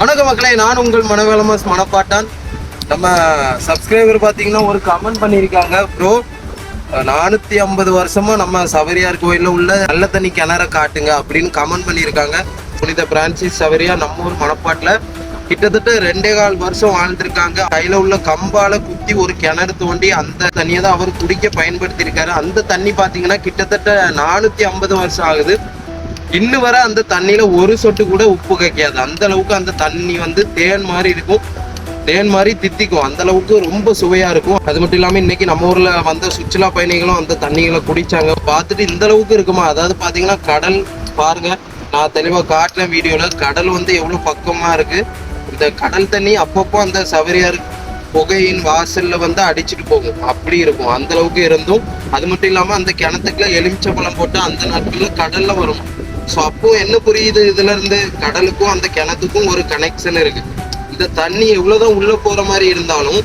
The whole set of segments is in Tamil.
வணக்கம் மக்களே நான் உங்கள் மனவேலமஸ் மனப்பாட்டான். நம்ம சப்ஸ்கிரைபர் பார்த்தீங்கன்னா ஒரு கமெண்ட் பண்ணியிருக்காங்க ப்ரோ நானூற்றி ஐம்பது வருஷமாக நம்ம சவரியார் கோயிலில் உள்ள நல்ல தண்ணி கிணற காட்டுங்க அப்படின்னு கமெண்ட் பண்ணியிருக்காங்க. புனித பிரான்சிஸ் சவரியார் நம்ம ஊர் மனப்பாட்டில் கிட்டத்தட்ட ரெண்டே கால் வருஷம் வாழ்ந்திருக்காங்க. கையில் உள்ள கம்பால குத்தி ஒரு கிணறு தோண்டி அந்த தண்ணியை தான் அவர் குடிக்க பயன்படுத்தியிருக்காரு. அந்த தண்ணி பார்த்தீங்கன்னா கிட்டத்தட்ட நானூற்றி ஐம்பது வருஷம் ஆகுது. இன்னும் வர அந்த தண்ணியில ஒரு சொட்டு கூட உப்பு கைக்காது அந்த அளவுக்கு அந்த தண்ணி வந்து தேன் மாதிரி இருக்கும். தேன் மாதிரி தித்திக்கும். அந்த அளவுக்கு ரொம்ப சுவையா இருக்கும். அது மட்டும் இல்லாம இன்னைக்கு நம்ம ஊர்ல வந்த சுற்றுலா பயணிகளும் அந்த தண்ணிகளை குடிச்சாங்க. பார்த்துட்டு இந்த அளவுக்கு இருக்குமா? அதாவது பாத்தீங்கன்னா கடல் பாருங்க. நான் தெளிவா காட்டின வீடியோல கடல் வந்து எவ்வளவு பக்கமா இருக்கு. இந்த கடல் தண்ணி அப்பப்போ அந்த சவரியார் புகையின் வாசல்ல வந்து அடிச்சிட்டு போகும். அப்படி இருக்கும். அந்த அளவுக்கு இருந்தும். அது மட்டும் இல்லாம அந்த கிணத்துக்குள்ள எலுமிச்சம்பழம் போட்டு அந்த நாட்கள்ல கடல்ல வரும். ஸோ அப்போ என்ன புரியுது? இதுல இருந்து கடலுக்கும் அந்த கிணத்துக்கும் ஒரு கனெக்ஷன் இருக்கு. இந்த தண்ணி எவ்வளவுதான் உள்ள போற மாதிரி இருந்தாலும்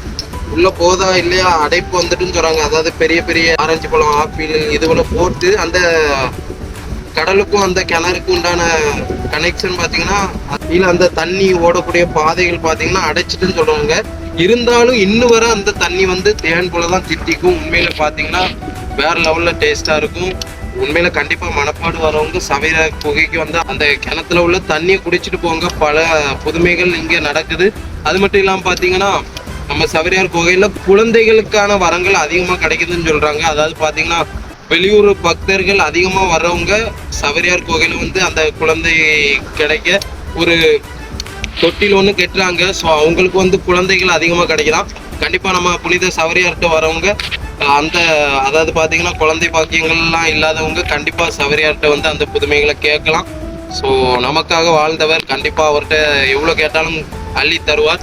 உள்ள போதா இல்லையா அடைப்பு வந்துட்டுன்னு சொல்றாங்க. அதாவது பெரிய பெரிய ஆரஞ்சு பழம் ஆப்பிள் இதுவரை போட்டு அந்த கடலுக்கும் அந்த கிணறுக்கும் உண்டான கனெக்ஷன் பாத்தீங்கன்னா கீழே அந்த தண்ணி ஓடக்கூடிய பாதைகள் பாத்தீங்கன்னா அடைச்சிட்டுன்னு சொல்றாங்க. இருந்தாலும் இன்னும் வர அந்த தண்ணி வந்து தேன் போலதான் தித்திக்கும். உண்மையில பாத்தீங்கன்னா வேற லெவல்ல டேஸ்டா இருக்கும். உண்மையில கண்டிப்பா மனப்பாடு வரவங்க சவேர குகைக்கு வந்து அந்த கிணத்துல உள்ள தண்ணியை குடிச்சிட்டு போங்க. பல புதுமைகள் இங்க நடக்குது. அது மட்டும் இல்லாம பாத்தீங்கன்னா நம்ம சவரியார் குகையில குழந்தைகளுக்கான வரங்கள் அதிகமா கிடைக்குதுன்னு சொல்றாங்க. அதாவது பாத்தீங்கன்னா வெளியூர் பக்தர்கள் அதிகமா வர்றவங்க சவரியார் கோகையில வந்து அந்த குழந்தை கிடைக்க ஒரு தொட்டில் ஒன்று கெட்டுறாங்க. ஸோ அவங்களுக்கு வந்து குழந்தைகள் அதிகமாக கிடைக்கலாம். கண்டிப்பாக நம்ம புனித சவரியார்கிட்ட வரவங்க அந்த அதாவது பார்த்தீங்கன்னா குழந்தை பாக்கியங்கள்லாம் இல்லாதவங்க கண்டிப்பாக சவரியார்கிட்ட வந்து அந்த புதுமைகளை கேட்கலாம். ஸோ நமக்காக வாழ்ந்தவர் கண்டிப்பாக அவர்கிட்ட எவ்வளோ கேட்டாலும் அள்ளி தருவார்.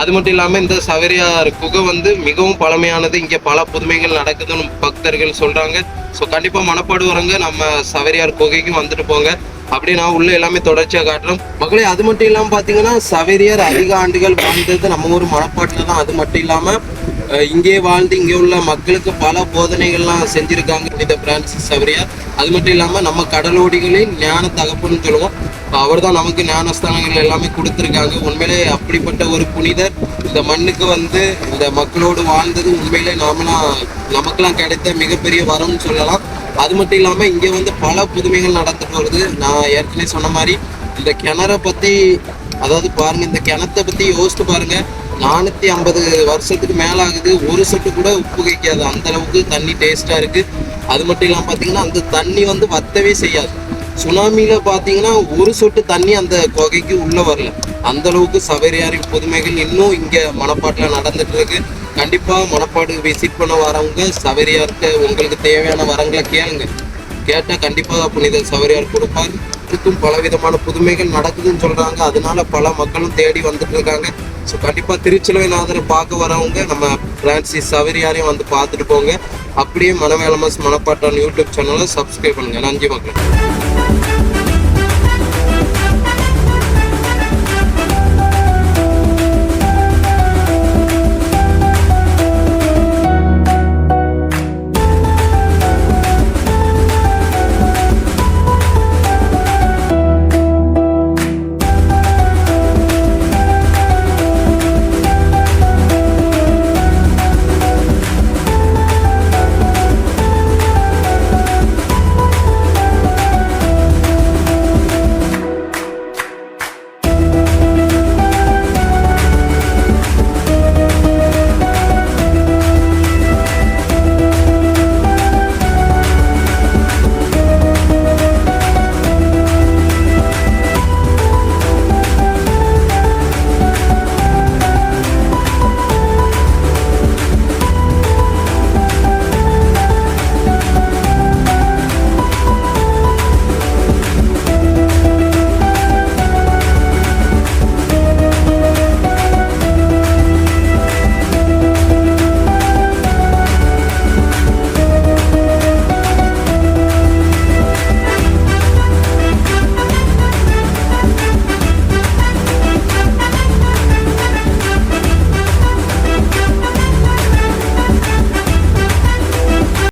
அது மட்டும் இல்லாமல் இந்த சவரியார் குகை வந்து மிகவும் பழமையானது. இங்கே பல புதுமைகள் நடக்குதுன்னு பக்தர்கள் சொல்கிறாங்க ஸோ கண்டிப்பாக மனப்பாடு வரங்க நம்ம சவரியார் குகைக்கும் வந்துட்டு போங்க. அப்படி நான் உள்ள எல்லாமே தொடர்ச்சியாக காட்டுறோம் மக்களே அது மட்டும் இல்லாமல் பார்த்தீங்கன்னா சவேரியார் அதிக ஆண்டுகள் வாழ்ந்தது நம்ம ஊர் மனப்பாட்டில் தான். அது மட்டும் இல்லாமல் இங்கே வாழ்ந்து இங்கே உள்ள மக்களுக்கு பல போதனைகள்லாம் செஞ்சிருக்காங்க புனித பிரான்சிஸ் சவரியார் அது மட்டும் இல்லாமல் நம்ம கடலோடிகளின் ஞான தகப்புன்னு சொல்லுவோம். அவர் தான் நமக்கு ஞானஸ்தானங்கள் எல்லாமே கொடுத்துருக்காங்க. உண்மையிலே அப்படிப்பட்ட ஒரு புனிதர். இந்த மண்ணுக்கு வந்து இந்த மக்களோடு வாழ்ந்தது உண்மையிலே நாமெல்லாம் நமக்கெல்லாம் கிடைத்த மிகப்பெரிய வரம்னு சொல்லலாம். அது மட்டும் இல்லாமல் இங்கே வந்து பல புதுமைகள் நடந்துட்டு வருது நான் ஏற்கனவே சொன்ன மாதிரி இந்த கிணறை பற்றி அதாவது பாருங்கள் இந்த கிணத்தை பற்றி யோசித்து பாருங்கள் நானூற்றி ஐம்பது வருஷத்துக்கு மேல ஆகுது ஒரு சொட்டு கூட உப்பு கைக்காது அந்த அளவுக்கு தண்ணி டேஸ்ட்டாக இருக்கு. அது மட்டும் இல்லாமல் பார்த்தீங்கன்னா அந்த தண்ணி வந்து வத்தவே செய்யாது. சுனாமியில பாத்தீங்கன்னா ஒரு சொட்டு தண்ணி அந்த குகைக்கு உள்ள வரல. அந்த அளவுக்கு சவேரியாரின் புதுமைகள் இன்னும் இங்க மணப்பாட்டில் நடந்துட்டு இருக்கு. கண்டிப்பா மணப்பாடு விசிட் பண்ண வரவங்க சவேரியார்கிட்ட உங்களுக்கு தேவையான வரங்களை கேளுங்க. கேட்டா கண்டிப்பா புனித சவேரியார் கொடுப்பார். இதுக்கும் பல விதமான புதுமைகள் நடக்குதுன்னு சொல்றாங்க. அதனால பல மக்களும் தேடி வந்துட்டு இருக்காங்க. ஸோ கண்டிப்பா திருச்சிலுவைநாதரை பார்க்க வரவங்க நம்ம பிரான்சிஸ் சவரியாரையும் வந்து பார்த்துட்டு போங்க. அப்படியே மனவேலமஸ் மனப்பாட்டான் யூடியூப் சேனலை சப்ஸ்கிரைப் பண்ணுங்க. நன்றி மக்கள்.